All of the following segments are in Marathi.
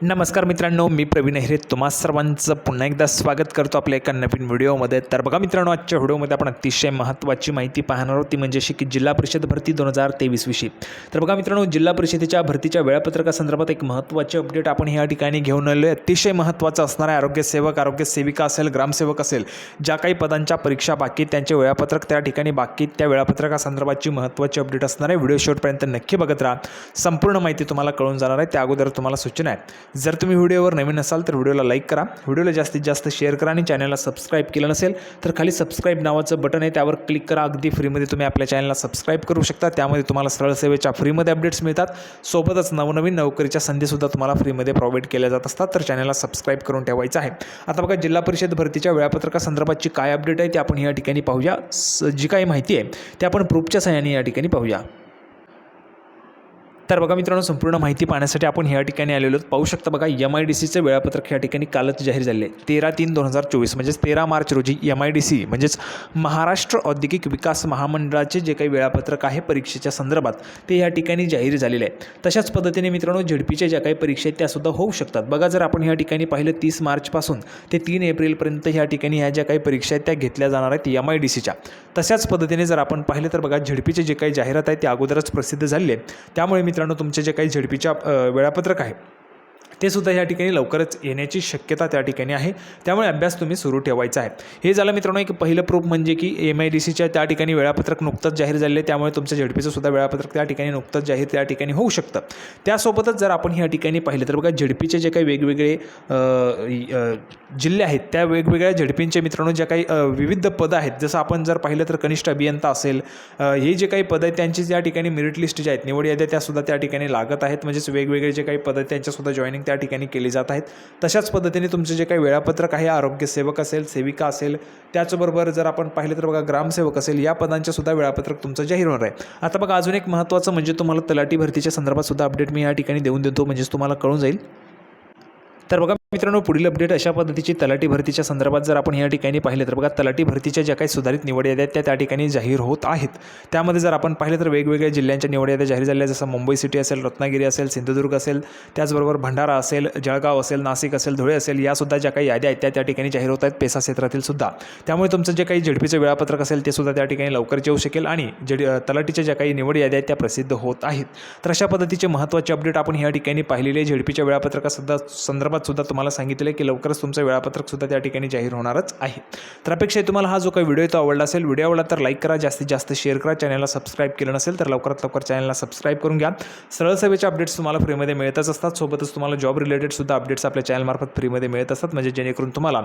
नमस्कार मित्रांनो मी प्रवीण अहिरे तुम्हा सर्वांचं पुन्हा एकदा स्वागत करतो आपल्या एका नवीन व्हिडिओमध्ये. तर बघा मित्रांनो आजच्या व्हिडिओमध्ये आपण अतिशय महत्त्वाची माहिती पाहणार आहोत. ती म्हणजे अशी की जिल्हा परिषद भरती दोन हजार तेवीसविषयी तर बघा मित्रांनो जिल्हा परिषदेच्या भरतीच्या वेळापत्रकासंदर्भात एक महत्त्वाचे अपडेट आपण या ठिकाणी घेऊन आलो आहे अतिशय महत्त्वाचं असणार आहे. आरोग्यसेवक आरोग्य सेविका असेल ग्रामसेवक असेल ज्या काही पदांच्या परीक्षा बाकी त्यांचे वेळापत्रक त्या ठिकाणी बाकी त्या वेळापत्रकासंदर्भातची महत्त्वाची अपडेट असणार आहे. व्हिडिओ शेवटपर्यंत नक्की बघत राहा. संपूर्ण माहिती तुम्हाला कळून जाणार आहे. त्या अगोदर तुम्हाला सूचना आहे. जर तुम्ही व्हिडिओवर नवीन असाल तर व्हिडिओला लाईक करा. व्हिडिओला जास्तीत जास्त शेअर करा आणि चॅनलला सबस्क्राईब केलं नसेल तर खाली सबस्क्राईब नावाचं बटन आहे त्यावर क्लिक करा. अगदी फ्रीमध्ये तुम्ही आपल्या चॅनलला सबस्क्राईब करू शकता. त्यामध्ये तुम्हाला सरळ सेवेच्या फ्रीमध्ये अपडेट्स मिळतात. सोबतच नवनवीन नोकरीच्या संधीसुद्धा तुम्हाला फ्रीमध्ये प्रोव्हाइड केल्या जात असतात. तर चॅनलला सबस्क्राईब करून ठेवायचं आहे. आता बघा जिल्हा परिषद भरतीच्या वेळापत्रकासंदर्भातची काय अपडेट आहे ते आपण या ठिकाणी पाहूया. स- जी काही माहिती आहे ते आपण प्रूफच्या सहाय्याने या ठिकाणी पाहूया. तर बघा मित्रांनो संपूर्ण माहिती पाहण्यासाठी आपण ह्या ठिकाणी आलेलो आहोत. पाहू शकता बघा एम आय डी सीचं वेळापत्रक ह्या ठिकाणी कालच जाहीर झाले तेरा तीन दोन हजार चोवीस म्हणजेच तेरा मार्च रोजी एम आय डी सी म्हणजेच महाराष्ट्र औद्योगिक विकास महामंडळाचे जे काही वेळापत्रक आहे परीक्षेच्या संदर्भात ते या ठिकाणी जाहीर झालेले आहे. तशाच पद्धतीने मित्रांनो झेडपीच्या ज्या काही परीक्षा आहेत त्यासुद्धा होऊ शकतात. बघा जर आपण ह्या ठिकाणी पाहिलं तीस मार्चपासून ते तीन एप्रिलपर्यंत ह्या ठिकाणी ह्या ज्या काही परीक्षा आहेत त्या घेतल्या जाणार आहेत एम आय डी सीच्या तशाच पद्धतीने जर आपण पाहिलं तर बघा झेडपीचे जे काही जाहिरात आहे ते अगोदरच प्रसिद्ध झालेले आहे त्यामुळे मित्रांनो तुमचे जे काही झेडपीच्या वेळापत्रक आहे ते सुद्धा या ठिकाणी लवकरच येण्याची शक्यता त्या ठिकाणी आहे. त्यामुळे अभ्यास तुम्ही सुरू ठेवायचा आहे. हे झालं मित्रांनो एक पहिलं प्रूफ म्हणजे की एम आय डी सीच्या त्या ठिकाणी वेळापत्रक नुकतंच जाहीर झालेलं आहे. त्यामुळे तुमचं झेडपीचं सुद्धा वेळापत्रक त्या ठिकाणी नुकतंच जाहीर त्या ठिकाणी होऊ शकतं. त्यासोबतच जर आपण ह्या ठिकाणी पाहिलं तर बघा झेडपीचे जे काही वेगवेगळे जिल्हे आहेत त्या वेगवेगळ्या झेडपींचे मित्रांनो ज्या काही विविध पदं आहेत जसं आपण जर पाहिलं तर कनिष्ठ अभियंता असेल हे जे काही पदं आहेत त्यांची त्या ठिकाणी मेरिट लिस्ट ज्या आहेत निवड याद्या त्यासुद्धा त्या ठिकाणी लागत आहेत. म्हणजेच वेगवेगळे जे काही पदं आहेत त्यांच्यासुद्धा जॉईनिंग त्या ठिकाणी केली जात आहेत. तशाच पद्धतीने तुमचे जे काही वेळापत्रक आहे आरोग्य सेवक असेल सेविका असेल त्याचबरोबर जर आपण पाहिलं तर बघा ग्रामसेवक असेल या पदांचे सुद्धा वेळापत्रक तुमचं जाहीर होणार आहे. आता बघा अजून एक महत्त्वाचं म्हणजे तुम्हाला तलाठी भरतीच्या संदर्भात सुद्धा अपडेट मी या ठिकाणी देऊन देतो म्हणजेच तुम्हाला कळून जाईल. तर बघा मित्रांनो पुढील अपडेट अशा पद्धतीची तलाठी भरतीच्या संदर्भात जर आपण या ठिकाणी पाहिलं तर बघा तलाठी भरतीच्या ज्या काही सुधारित निवड याद्या आहेत त्या त्या ठिकाणी जाहीर होत आहेत. त्यामध्ये जर आपण पाहिलं तर वेगवेगळ्या जिल्ह्यांच्या निवड याद्या जाहीर झाल्या जसं मुंबई सिटी असेल रत्नागिरी असेल सिंधुदुर्ग असेल त्याचबरोबर भंडारा असेल जळगाव असेल नाशिक असेल धुळे असेल यासुद्धा ज्या काही याद्या आहेत त्या त्या ठिकाणी जाहीर होत आहेत पेसा क्षेत्रातील सुद्धा. त्यामुळे तुमचं जे काही झेडपीचं वेळापत्रक असेल ते सुद्धा त्या ठिकाणी लवकरच येऊ शकेल आणि जे तलाठीच्या ज्या काही निवड याद्या आहेत त्या प्रसिद्ध होत आहेत. तर अशा पद्धतीचे महत्त्वाचे अपडेट आपण या ठिकाणी पाहिलेले झेडपीच्या वेळापत्रकासुद्धा संदर्भात सुद्धा तुम्हाला तुम्हाला सांगितलं की लवकरच तुमचं वेळापत्रक सुद्धा त्या ठिकाणी जाहीर होणारच आहे. तर अपेक्षा तुम्हाला हा जो काही व्हिडिओ तो आवडला असेल व्हिडिओ आवडला तर लाईक करा जास्तीत जास्त शेअर करा. चॅनलला सबस्क्राईब केलं नसेल तर लवकरात लवकर चॅनलला सबस्क्राईब करून घ्या. सरळ सेवेचे अपडेट्स तुम्हाला फ्रीमध्ये मिळतच असतात. सोबतच तुम्हाला जॉब रिलेटेड सुद्धा अपडेट्स आपल्या चॅनलमार्फत फ्रीमध्ये मिळत असतात. म्हणजे जेणेकरून तुम्हाला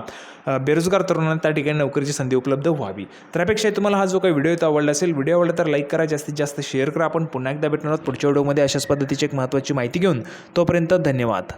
बेरोजगार तरुणांना त्या ठिकाणी नोकरीची संधी उपलब्ध व्हावी. तर अपेक्षा तुम्हाला हा जो काही व्हिडिओ तो आवडला असेल व्हिडिओ आवडला तर लाईक करा जास्तीत जास्त शेअर करा. आपण पुन्हा एकदा भेटणार आहोत पुढच्या व्हिडिओमध्ये अशाच पद्धतीची एक महत्त्वाची माहिती घेऊन तोपर्यंत धन्यवाद.